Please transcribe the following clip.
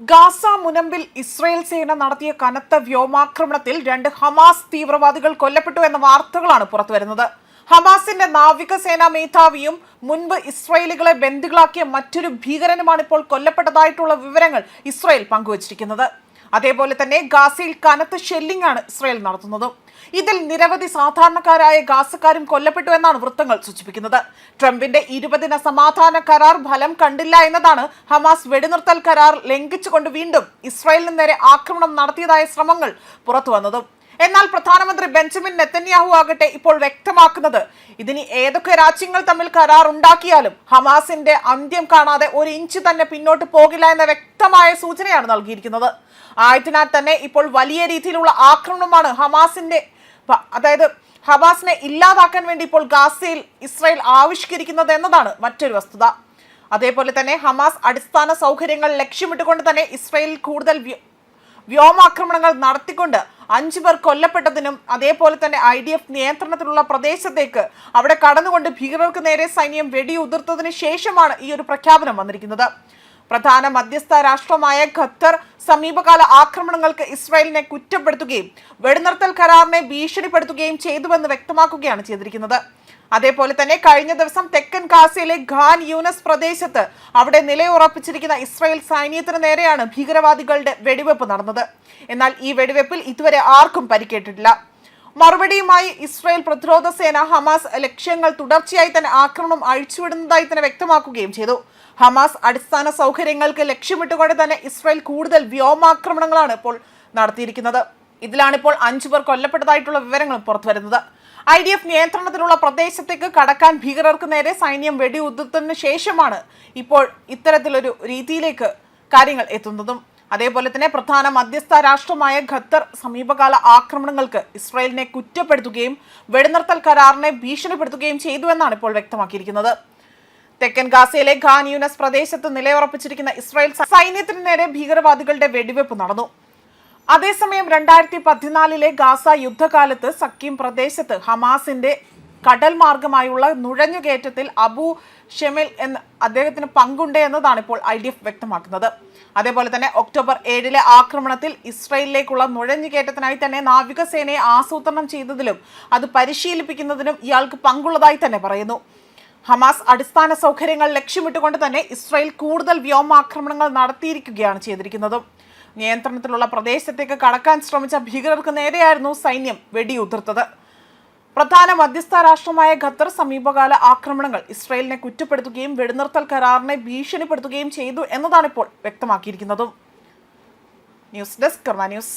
Gaza മുനമ്പിൽ Israel സേന നടത്തിയ കനത്ത വ്യോമാക്രമണത്തിൽ രണ്ട് ഹമാസ് തീവ്രവാദികൾ കൊല്ലപ്പെട്ടു എന്ന വാർത്തകളാണ് പുറത്തുവരുന്നത്. ഹമാസിന്റെ നാവിക സേനാ മേധാവിയും മുൻപ് ഇസ്രായേലികളെ ബന്ദികളാക്കിയ മറ്റൊരു ഭീകരനുമാണ് ഇപ്പോൾ കൊല്ലപ്പെട്ടതായിട്ടുള്ള വിവരങ്ങൾ ഇസ്രയേൽ പങ്കുവച്ചിരിക്കുന്നത്. അതേപോലെ തന്നെ ഗാസയിൽ കനത്ത ഷെല്ലിംഗ് ആണ് ഇസ്രയേൽ നടത്തുന്നത്. ഇതിൽ നിരവധി സാധാരണക്കാരായ ഗാസക്കാരും കൊല്ലപ്പെട്ടു എന്നാണ് വൃത്തങ്ങൾ സൂചിപ്പിക്കുന്നത്. ട്രംപിന്റെ ഇരുപതിന സമാധാന കരാർ ഫലം കണ്ടില്ല എന്നതാണ് ഹമാസ് വെടിനിർത്തൽ കരാർ ലംഘിച്ചുകൊണ്ട് വീണ്ടും ഇസ്രായേലിന് നേരെ ആക്രമണം നടത്തിയതായ ശ്രമങ്ങൾ പുറത്തു വന്നതും എന്നാൽ പ്രധാനമന്ത്രി ബെഞ്ചമിൻ നെത്തന്യാഹു ആകട്ടെ ഇപ്പോൾ വ്യക്തമാക്കുന്നത് ഇതിനി ഏതൊക്കെ രാജ്യങ്ങൾ തമ്മിൽ കരാർ ഉണ്ടാക്കിയാലും ഹമാസിന്റെ അന്ത്യം കാണാതെ ഒരു ഇഞ്ച് തന്നെ പിന്നോട്ട് പോകില്ല എന്ന വ്യക്തമായ സൂചനയാണ് നൽകിയിരിക്കുന്നത്. ആയതിനാൽ തന്നെ ഇപ്പോൾ വലിയ രീതിയിലുള്ള ആക്രമണമാണ് ഹമാസിന്റെ അതായത് ഹമാസിനെ ഇല്ലാതാക്കാൻ വേണ്ടി ഇപ്പോൾ ഗാസയിൽ ഇസ്രായേൽ ആവിഷ്കരിക്കുന്നത് എന്നതാണ് മറ്റൊരു വസ്തുത. അതേപോലെ തന്നെ ഹമാസ് അടിസ്ഥാന സൗകര്യങ്ങൾ ലക്ഷ്യമിട്ടുകൊണ്ട് തന്നെ ഇസ്രായേൽ കൂടുതൽ വ്യോമാക്രമണങ്ങൾ നടത്തിക്കൊണ്ട് അഞ്ചു പേർ കൊല്ലപ്പെട്ടതിനും അതേപോലെ തന്നെ ഐ ഡി എഫ് നിയന്ത്രണത്തിലുള്ള പ്രദേശത്തേക്ക് അവിടെ കടന്നുകൊണ്ട് ഭീകരർക്ക് നേരെ സൈന്യം വെടിയുതിർത്തതിന് ശേഷമാണ് ഈ ഒരു പ്രഖ്യാപനം വന്നിരിക്കുന്നത്. പ്രധാന മധ്യസ്ഥ രാഷ്ട്രമായ ഖത്തർ സമീപകാല ആക്രമണങ്ങൾക്ക് ഇസ്രായേലിനെ കുറ്റപ്പെടുത്തുകയും വെടിനിർത്തൽ കരാറിനെ ഭീഷണിപ്പെടുത്തുകയും ചെയ്തുവെന്ന് വ്യക്തമാക്കുകയാണ് ചെയ്തിരിക്കുന്നത്. അതേപോലെ തന്നെ കഴിഞ്ഞ ദിവസം തെക്കൻ ഗാസയിലെ ഖാൻ യൂനസ് പ്രദേശത്ത് അവിടെ നിലയുറപ്പിച്ചിരിക്കുന്ന ഇസ്രായേൽ സൈന്യത്തിന് നേരെയാണ് ഭീകരവാദികളുടെ വെടിവെപ്പ് നടന്നത്. എന്നാൽ ഈ വെടിവെപ്പിൽ ഇതുവരെ ആർക്കും പരിക്കേറ്റിട്ടില്ല. മറുപടിയുമായി ഇസ്രായേൽ പ്രതിരോധ സേന ഹമാസ് ലക്ഷ്യങ്ങൾ തുടർച്ചയായി തന്നെ ആക്രമണം അഴിച്ചുവിടുന്നതായി തന്നെ വ്യക്തമാക്കുകയും ചെയ്തു. ഹമാസ് അടിസ്ഥാന സൗകര്യങ്ങൾക്ക് ലക്ഷ്യമിട്ടുകൊണ്ട് തന്നെ ഇസ്രായേൽ കൂടുതൽ വ്യോമാക്രമണങ്ങളാണ് ഇപ്പോൾ നടത്തിയിരിക്കുന്നത്. ഇതിലാണിപ്പോൾ അഞ്ചു പേർ കൊല്ലപ്പെട്ടതായിട്ടുള്ള വിവരങ്ങൾ പുറത്തുവരുന്നത്. ഐ ഡി എഫ് നിയന്ത്രണത്തിലുള്ള പ്രദേശത്തേക്ക് കടക്കാൻ ഭീകരർക്ക് നേരെ സൈന്യം വെടിയുതിർത്തതിന് ശേഷമാണ് ഇപ്പോൾ ഇത്തരത്തിലൊരു രീതിയിലേക്ക് കാര്യങ്ങൾ എത്തുന്നതും. അതേപോലെ തന്നെ പ്രധാന മധ്യസ്ഥ രാഷ്ട്രമായ ഖത്തർ സമീപകാല ആക്രമണങ്ങൾക്ക് ഇസ്രായേലിനെ കുറ്റപ്പെടുത്തുകയും വെടിനിർത്തൽ കരാറിനെ ഭീഷണിപ്പെടുത്തുകയും ചെയ്തു എന്നാണ് ഇപ്പോൾ വ്യക്തമാക്കിയിരിക്കുന്നത്. തെക്കൻ ഗാസയിലെ ഖാൻ യൂനസ് പ്രദേശത്ത് നിലയുറപ്പിച്ചിരിക്കുന്ന ഇസ്രായേൽ സൈന്യത്തിന് നേരെ ഭീകരവാദികളുടെ വെടിവെപ്പ് നടന്നു. അതേസമയം രണ്ടായിരത്തി പതിനാലിലെ ഗാസ യുദ്ധകാലത്ത് സക്കീം പ്രദേശത്ത് ഹമാസിന്റെ കടൽ മാർഗമായുള്ള നുഴഞ്ഞുകയറ്റത്തിൽ അബു ഷെമിൽ എന്ന അദ്ദേഹത്തിന് പങ്കുണ്ട് എന്നതാണ് ഇപ്പോൾ ഐ ഡി എഫ് വ്യക്തമാക്കുന്നത്. അതേപോലെ തന്നെ ഒക്ടോബർ ഏഴിലെ ആക്രമണത്തിൽ ഇസ്രയേലിലേക്കുള്ള നുഴഞ്ഞുകയറ്റത്തിനായി തന്നെ നാവികസേനയെ ആസൂത്രണം ചെയ്തതിലും അത് പരിശീലിപ്പിക്കുന്നതിനും ഇയാൾക്ക് പങ്കുള്ളതായി തന്നെ പറയുന്നു. ഹമാസ് അടിസ്ഥാന സൗകര്യങ്ങൾ ലക്ഷ്യമിട്ടുകൊണ്ട് തന്നെ ഇസ്രയേൽ കൂടുതൽ വ്യോമാക്രമണങ്ങൾ നടത്തിയിരിക്കുകയാണ് ചെയ്തിരിക്കുന്നതും. നിയന്ത്രണത്തിലുള്ള പ്രദേശത്തേക്ക് കടക്കാൻ ശ്രമിച്ച ഭീകരർക്ക് നേരെയായിരുന്നു സൈന്യം വെടിയുതിർത്തത്. പ്രധാന മധ്യസ്ഥ രാഷ്ട്രമായ ഖത്തർ സമീപകാല ആക്രമണങ്ങൾ ഇസ്രായേലിനെ കുറ്റപ്പെടുത്തുകയും വെടിനിർത്തൽ കരാറിനെ ഭീഷണിപ്പെടുത്തുകയും ചെയ്തു എന്നതാണ് ഇപ്പോൾ വ്യക്തമാക്കിയിരിക്കുന്നതും. News desk Karma news.